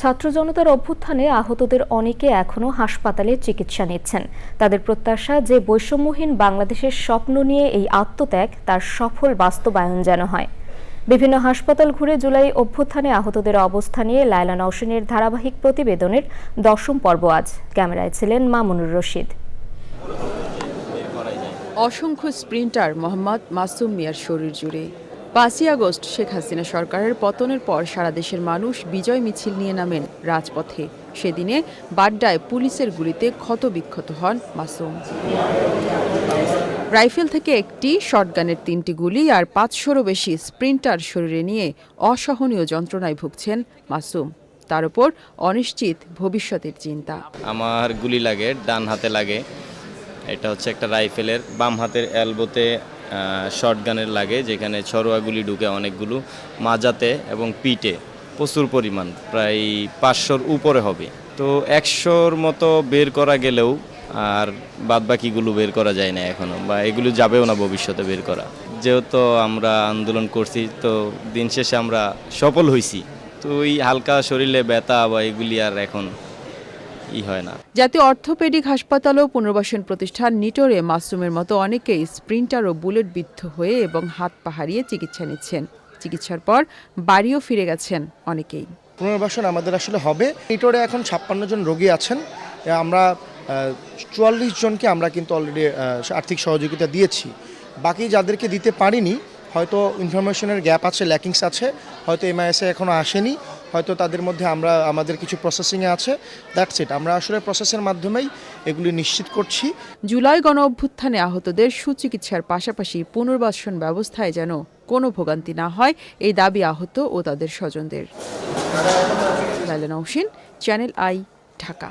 ছাত্র জনতার অভ্যুত্থানে আহতদের অনেকে এখনও হাসপাতালে চিকিৎসা নিচ্ছেন। তাদের প্রত্যাশা যে বৈষম্যহীন বাংলাদেশের স্বপ্ন নিয়ে এই আত্মত্যাগ তার সফল বাস্তবায়ন যেন হয়। বিভিন্ন হাসপাতাল ঘুরে জুলাই অভ্যুত্থানে আহতদের অবস্থা নিয়ে লায়লা নওশিনের ধারাবাহিক প্রতিবেদনের দশম পর্ব আজ। ক্যামেরায় ছিলেন মামুনুর রশিদ। অসংখ্য স্প্রিন্টার মোহাম্মদ মাসুম মিয়ার শরীর জুড়ে। পাঁচই আগস্ট শেখ হাসিনা সরকারের পতনের পর সারা দেশের মানুষ বিজয় মিছিল নিয়ে নামেন রাজপথে। সেদিনে বাড্ডায় পুলিশের গুলিতে ক্ষতবিক্ষত হন মাসুম। রাইফেল থেকে একটি, শটগানের তিনটি গুলি আর পাঁচশোরও বেশি স্প্রিন্টার শরীরে নিয়ে অসহনীয় যন্ত্রণায় ভুগছেন মাসুম। তার উপর অনিশ্চিত ভবিষ্যতের চিন্তা। আমার গুলি লাগে, ডান হাতে লাগে। এটা হচ্ছে একটা রাইফেলের বাম হাতের এলবোতে শর্ট গানের লাগে, যেখানে ছড়োয়া গুলি ঢুকে অনেকগুলো মাজাতে এবং পিঠে, প্রচুর পরিমাণ, প্রায় পাঁচশোর উপরে হবে। তো একশোর মতো বের করা গেলেও আর বাদবাকিগুলো বের করা যায় না এখনও বা এগুলো যাবেও না ভবিষ্যতে বের করা। যেহেতু আমরা আন্দোলন করছি, তো দিন শেষে আমরা সফল হয়েছি তো ওই হালকা শরীরে ব্যথা বা এগুলি আর এখন ই হয় না। জাতীয় অর্থোপেডিক হাসপাতাল ও পুনর্বাসন প্রতিষ্ঠান নিটোরে মাসুমের মতো অনেকেই স্প্রিন্টার ও বুলেট বিদ্ধ হয়ে এবং হাত পা হারিয়ে চিকিৎসা নিচ্ছেন। চিকিৎসার পর বাড়িও ফিরে গেছেন অনেকেই। পুনর্বাসন আমাদের আসলে হবে। নিটোরে এখন ছাপ্পান্ন জন রোগী আছেন। আমরা চুয়াল্লিশ জনকে আমরা কিন্তু অলরেডি আর্থিক সহযোগিতা দিয়েছি। বাকি যাদেরকে দিতে পারিনি হয়তো ইনফরমেশনের গ্যাপ আছে ল্যাকিংস আছে হয়তো এমআইএসএ এখনও আসেনি। হয়তো তাদের মধ্যে আমরা আমাদের কিছু প্রসেসিংয়ে আছে। দ্যাটস ইট আমরা আসলে প্রসেসের মাধ্যমেই এগুলি নিশ্চিত করছি। জুলাই গণ অভ্যুত্থানে আহতদের সুচিকিৎসার পাশাপাশি পুনর্বাসন ব্যবস্থায় যেন কোনো ভোগান্তি না হয় এই দাবি আহত ও তাদের স্বজনদের। Channel I Dhaka